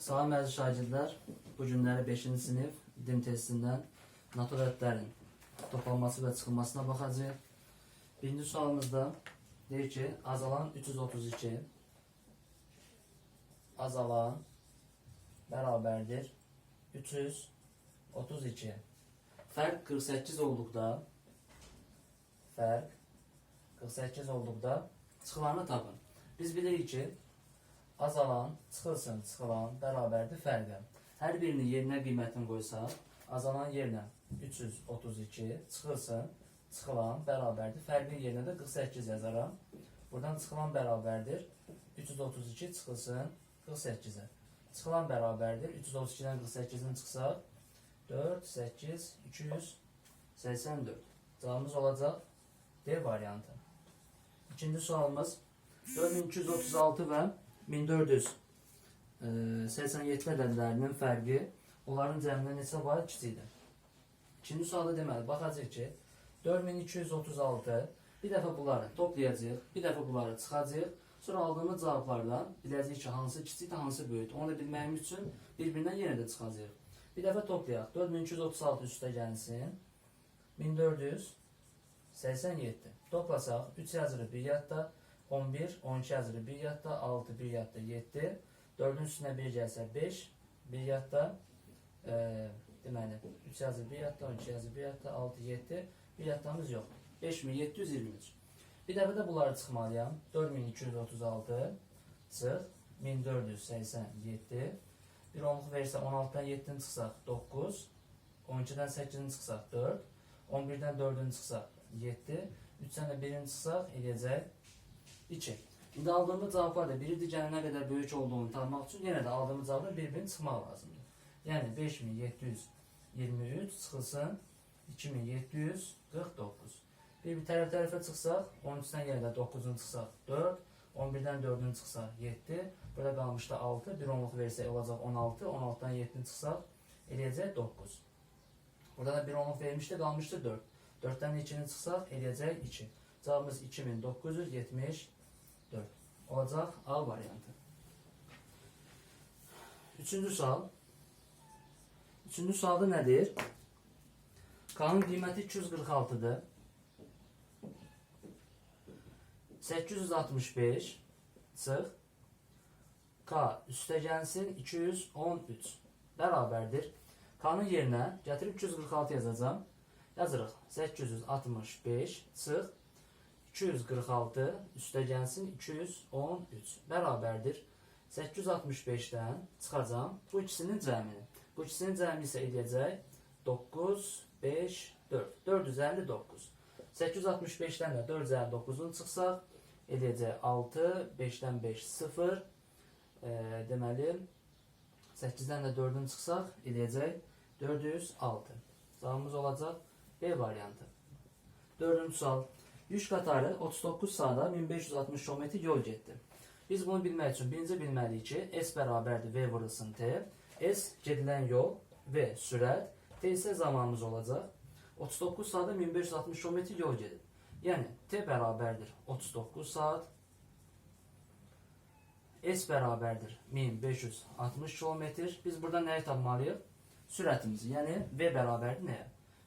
Salam əziz şagirdlər, bu günləri 5-ci sinif din testindən naturallərin toplanması və çıxılmasına baxacağıq. Birinci sualımızda deyir ki, azalan 332 azalan bərabərdir 332. Fərq 48 olduqda fərq 48 olduqda çıxılanı tapın. Biz bilirik ki, azalan, çıxılsın, çıxılan bərabərdir fərqə. Hər birini yerinə qiymətini qoysaq, azalan yerinə 332, çıxılsın, çıxılan bərabərdir. Fərqin yerinə də 48 yazaram. Buradan çıxılan bərabərdir 332 çıxılsın 48-ə. Çıxılan bərabərdir 332-dən 48-in çıxsaq 4, 8, 284. Cavabımız olacaq D variantı. İkinci sualımız 4236 və 1487 ədədlərinin fərqi onların cəmindən neçə var kiçikdir. İkinci sualda deməli baxacağıq ki 4236 bir dəfə bunları toplayacağıq, bir dəfə bunları çıxacağıq. Sonra aldığımız cavablardan biləcəyik ki, hansı kiçikdir, hansı böyükdür. Onu da bilməyimiz üçün bir-birindən yenə də çıxacağıq. Bir dəfə toplayaq. 4236 üstə gəlsin. 1487. Toplasaq 3 yazırıq bir yadda, 11, 12 yazırıq bir yadda, 6 bir yadda, 7. 4-ün üstünə 1 gəlsə 5, bir yadda, e, deməli 3 yazır bir yadda, 12 yazır bir yadda, 6, 7. Bir yaddamız yox. 5723. Bir dəfə də bunları çıxmalıyam. 4236 çıx 1487. Bir onluq versə 16-dan 7-ni çıxsaq 9, 12-dən 8-ni çıxsaq 4, 11-dən 4-ünü çıxsaq 7, 3-dən də 1-ini çıxsaq eləyəcək 2. İndi aldığımız cavablar da biri digərinə nə qədər böyük olduğunu tanımaq üçün yenə də aldığımız cavabın bir-birini çıxmaq lazımdır. Yəni 5723 çıxılsın 2749. Bir bir tərəf tərəfə çıxsaq, 13-dən yenə də 9-un çıxsaq 4, 11-dən 4-ün çıxsaq 7, burada qalmışdı 6, bir onluq versək olacaq 16, 16-dan 7-ni çıxsaq eləyəcək 9. Burada da bir onluq vermişdi, qalmışdı 4. 4-dən 2-ni çıxsaq eləyəcək 2. Cavabımız 2974 olacaq A variantı. Üçüncü sual. Üçüncü sualda nədir? Kanun qiyməti 246-dır. 865 çıx K üstə gəlsin 213 bərabərdir. K-nın yerinə gətirib 246 yazacağam. Yazırıq 865 çıx 246 üstə gəlsin 213 bərabərdir. 865-dən çıxacam bu ikisinin cəmini. Bu ikisinin cəmi isə eləyəcək 9, 5, 4. 459. 865-dən də 4 üzəri 9-unu çıxsaq, eləyəcək 6, 5-dən 5, 0. E, deməli, 8-dən də 4-ünü çıxsaq, eləyəcək 406. Cavabımız olacaq B variantı. Dördüncü sual. Yük qatarı 39 saata 1560 km yol getdi. Biz bunu bilmək üçün birinci bilməliyik ki, S bərabərdir V vurulsun T. S gedilən yol V sürət, T isə zamanımız olacaq. 39 saata 1560 km yol gedib. Yəni T bərabərdir 39 saat. S bərabərdir 1560 km. Biz burada nəyi tapmalıyıq? Sürətimizi. Yəni V bərabərdir nəyə?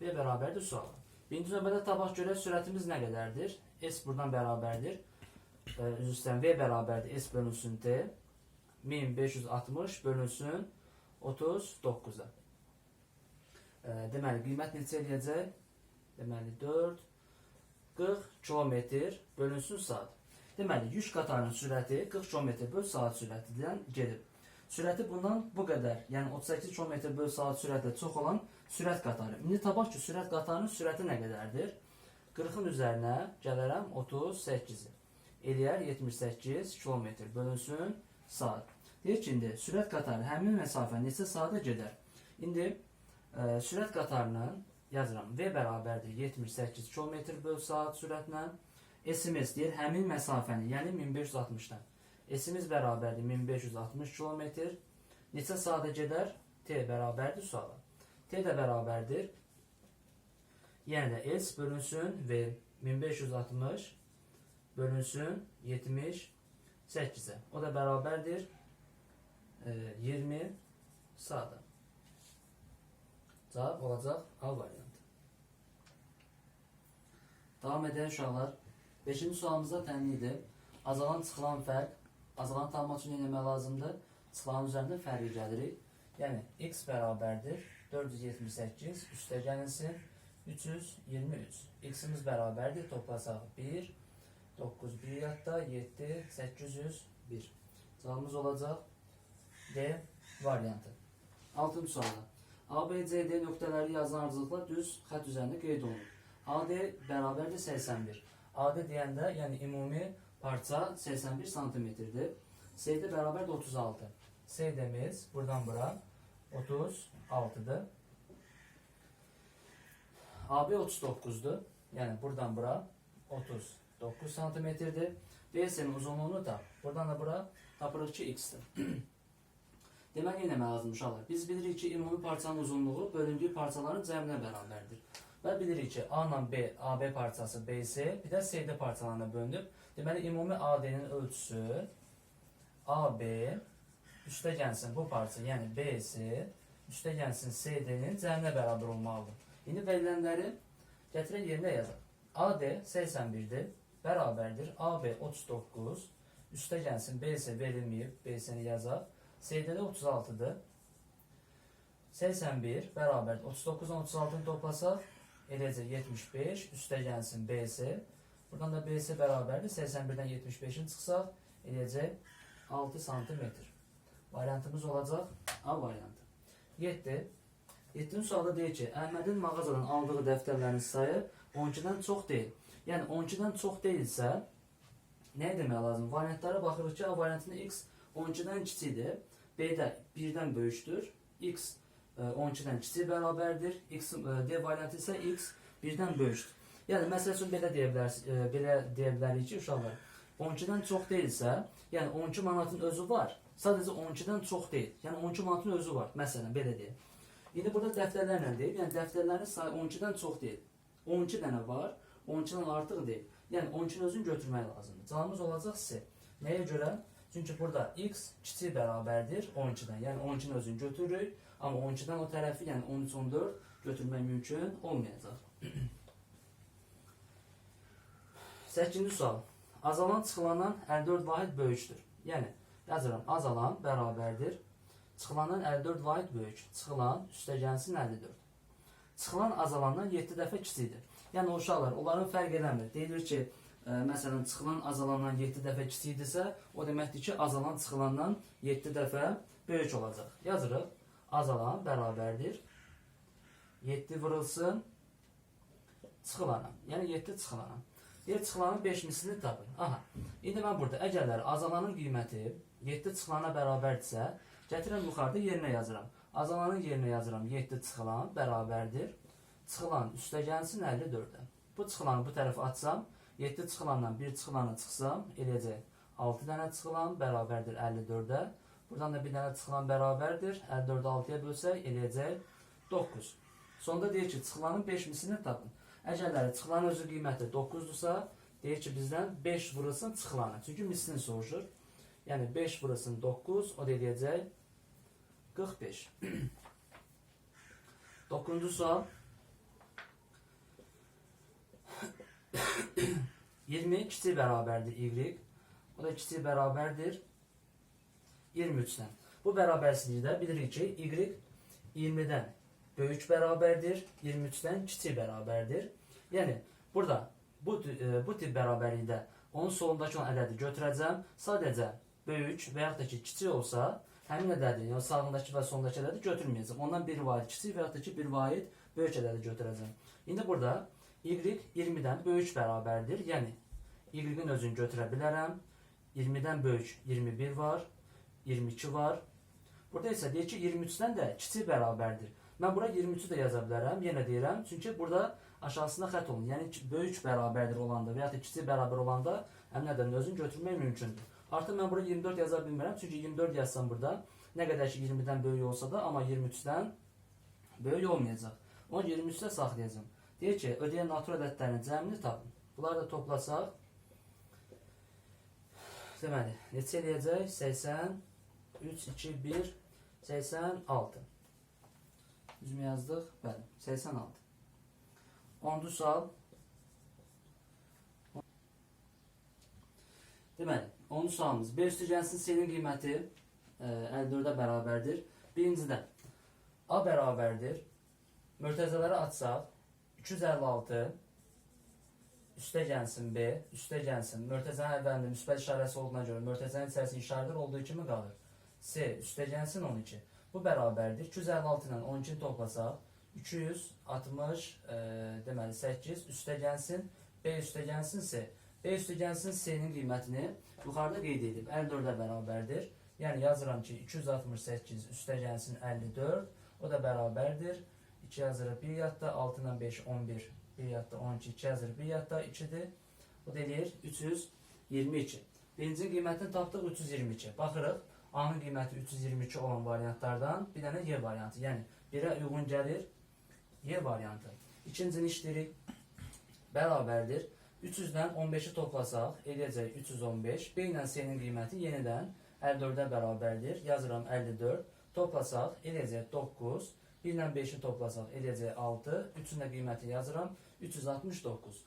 V bərabərdir suala. Birinci növbədə tapaq görək sürətimiz nə qədərdir? S buradan bərabərdir. Ee, istəyirəm, V bərabərdir S bölünsün T. 1560 bölünsün 39-a. E, deməli, qiymət neçə eləyəcək? Deməli, 4, 40 kilometr bölünsün saat. Deməli, yük qatarının sürəti 40 km böl saat sürətindən gedib. Sürəti bundan bu qədər, yəni 38 km böl saat sürətlə çox olan sürət qatarı. İndi tapaq ki, sürət qatarının sürəti nə qədərdir? 40-ın üzərinə gələrəm 38-i. Eləyər 78 km bölünsün saat. Deyir ki, indi sürət qatarı həmin məsafə neçə saata gedər? İndi e, sürət qatarının yazıram V bərabərdir 78 km böl saat sürətlə. SMS deyir həmin məsafəni, yəni 1560-dan. S-imiz bərabərdir 1560 km. Neçə saata gedər? T bərabərdir suala. T də bərabərdir. Yəni də S bölünsün V 1560 bölünsün 78-ə. O da bərabərdir e, 20 sağda. Cevap olacaq A variantı. Davam edən uşaqlar 5-ci sualımızda təminlidir. Azalan çıxılan fərq, azalan tapmaq üçün etmək lazımdır? Çıxılan üzərində fərqi gəlirik. Yəni x bərabərdir 478 üstə gəlinsin 323. X-imiz bərabərdir. Toplasaq 1 9 1 yadda 7 801. Cavabımız olacaq D variantı. 6-cı sualda. A, B, C, D nöqtələri yazılan ardıcılıqlar düz xətt üzərində qeyd olunur. AD bərabərdir 81. AD deyəndə, yəni ümumi parça 81 santimetrdir. CD bərabərdir 36. CD'miz buradan bura 36'dır. AB 39'dur. Yəni buradan bura 39 santimetrdir. BS'nin uzunluğunu da buradan da bura tapırıq ki x'dir. Demək nə etmək lazım uşaqlar? Biz bilirik ki, ümumi parçanın uzunluğu bölündüyü parçaların cəminə bərabərdir. Və bilirik ki, A ilə B, AB parçası BC, bir də CD parçalarına bölünüb. Deməli, ümumi AD-nin ölçüsü AB üstə gəlsin bu parça, yəni BC üstə gəlsin CD-nin cəminə bərabər olmalıdır. İndi verilənləri gətirək yerinə yazaq. AD 81-dir, bərabərdir. AB 39, üstə gəlsin BC verilməyib, BC-ni yazaq. CD-də 36-dır. 81 bərabər 39-dan 36-nı toplasaq eləcə 75 üstə gəlsin BC. Buradan da BC bərabərdir. 81-dən 75-in çıxsaq eləcək 6 sm. Variantımız olacaq A variantı. 7. 7-ci sualda deyir ki, Əhmədin mağazadan aldığı dəftərlərin sayı 12-dən çox deyil. Yəni 12-dən çox deyilsə, nə demək lazım? Variantlara baxırıq ki, A variantında x 12-dən kiçikdir. B-də 1-dən böyükdür. X e, 12-dən kiçik bərabərdir. X e, D variantı isə x 1-dən böyükdür. Yəni məsəl üçün belə deyə bilərsiniz, e, belə deyə bilərik ki, uşaqlar 12-dən çox deyilsə, yəni 12 manatın özü var. Sadəcə 12-dən çox deyil. Yəni 12 manatın özü var. Məsələn, belə deyək. İndi burada dəftərlərlə deyil. Yəni dəftərlərin sayı 12-dən çox deyil. 12 dənə var, 12-dən artıq deyil. Yəni 12-nin özünü götürmək lazımdır. Cavabımız olacaq C. Nəyə görə? Çünki burada x kiçik bərabərdir 12-dən. Yəni 12-nin özünü götürürük. Amma 12-dən o tərəfi, yəni 13, 14 götürmək mümkün olmayacaq. 8-ci sual. Azalan çıxılandan 54 vahid böyükdür. Yəni yazıram azalan bərabərdir. Çıxılandan 54 vahid böyük. Çıxılan üstə gəlsin 54. Çıxılan azalandan 7 dəfə kiçikdir. Yəni o uşaqlar onların fərq eləmir. Deyilir ki, ə, məsələn çıxılan azalandan 7 dəfə kiçikdirsə, o deməkdir ki, azalan çıxılandan 7 dəfə böyük olacaq. Yazırıq. Azalan bərabərdir. 7 vurulsun çıxılana. Yəni 7 çıxılana. Deyir çıxılanın 5 mislini tapın. Aha. İndi mən burada əgərlər azalanın qiyməti 7 çıxılana bərabərdirsə, gətirəm yuxarıda yerinə yazıram. Azalanın yerinə yazıram 7 çıxılan bərabərdir. Çıxılan üstə gəlsin 54-ə. Bu çıxılanı bu tərəfə atsam, 7 çıxılandan 1 çıxılanı çıxsam, eləyəcək 6 dənə çıxılan bərabərdir 54-ə. Buradan da bir dənə çıxılan bərabərdir. 54-ü 6-ya bölsək eləyəcək 9. Sonda deyir ki, çıxılanın 5 mislini tapın. Əgərləri çıxılanın özü qiyməti 9-dursa, deyir ki, bizdən 5 vurulsun çıxılanı. Çünki mislini soruşur. Yəni 5 vurulsun 9, o da eləyəcək 45. 9-cu sual. 20 kiçik bərabərdir y. O da kiçik bərabərdir 23-dən. Bu bərabərsizlikdə bilirik ki, y 20-dən böyük bərabərdir, 23-dən kiçik bərabərdir. Yəni burada bu e, bu tip bərabərlikdə onun solundakı olan ədədi götürəcəm. Sadəcə böyük və yaxud da ki kiçik olsa, həmin ədədi, yəni sağındakı və solundakı ədədi götürməyəcəm. Ondan bir vahid kiçik və yaxud da ki bir vahid böyük ədədi götürəcəm. İndi burada y 20-dən böyük bərabərdir. Yəni y-in özünü götürə bilərəm. 20-dən böyük 21 var, 22 var. Burada isə deyir ki 23-dən də kiçik bərabərdir. Mən bura 23-ü də yaza bilərəm. Yenə deyirəm. Çünki burada aşağısında xətt olun. Yəni böyük bərabərdir olanda və ya da kiçik bərabər olanda həmin ədədin özünü götürmək mümkündür. Artıq mən bura 24 yaza bilmirəm. Çünki 24 yazsam burada nə qədər ki 20-dən böyük olsa da amma 23-dən böyük olmayacaq. Onu 23-də saxlayacağam. Deyir ki, ödəyən natur ədədlərinin cəmini tapın. Bunları da toplasaq deməli, neçə eləyəcək? 3, 2, 1, 86. Düz mü yazdık? Bəli, 86. 10 sual. Deməli, 10 sualımız. B üstü gəlsin C-nin qiyməti e, 54-ə bərabərdir. A bərabərdir. Mörtəzələri açsaq 256 üstə gəlsin B, üstə gəlsin. Mörtəzənin əvvəlində müsbət işarəsi olduğuna görə mörtəzənin içərisində işarələr olduğu kimi qalır. C üstə gəlsin 12. Bu bərabərdir. 256 ilə 12-ni toplasaq 260 e, deməli 8 üstə gəlsin B üstə gəlsin C. B üstə gəlsin C-nin qiymətini yuxarıda qeyd edib 54-ə bərabərdir. Yəni yazıram ki 268 üstə gəlsin 54 o da bərabərdir. 2 yazırıq 1 yadda 6 ilə 5 11 1 yadda 12 2 yazırıq 1 yadda 2-dir. O da eləyir 322. Birinci qiymətini tapdıq 322. Baxırıq A-nın qiyməti 322 olan variantlardan bir dənə Y variantı. Yəni 1-ə uyğun Y variantı. İkincini işləyirik. Bərabərdir. 300-dən 15-i toplasaq, eləyəcək 315. B ilə C-nin qiyməti yenidən 54-ə bərabərdir. Yazıram 54. Toplasaq, eləyəcək 9. 1 ilə 5-i toplasaq, eləyəcək 6. 3-ün də qiyməti yazıram 369.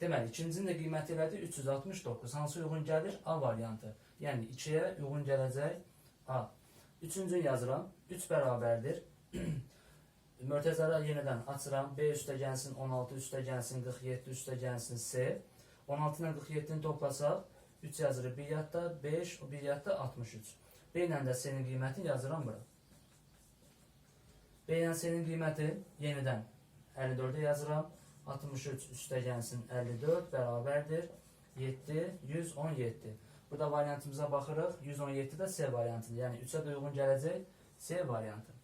Deməli, ikincinin də qiyməti elədi 369. Hansı uyğun gəlir? A variantı. Yəni 2-yə uyğun gələcək A. Üçüncünü yazıram. 3 bərabərdir. Mörtəzələ yenidən açıram. B üstə gəlsin 16, üstə gəlsin 47, üstə gəlsin C. 16 ilə 47-ni toplasaq 3 yazırıq 1 yadda, 5, o 1 yadda 63. B ilə də C-nin qiymətini yazıram bura. B ilə C-nin qiyməti yenidən 54-ə yazıram. 63 üstə gəlsin 54 bərabərdir 7, 117. Burada variantımıza baxırıq. 117 də C variantıdır. Yəni 3-ə də uyğun gələcək C variantı.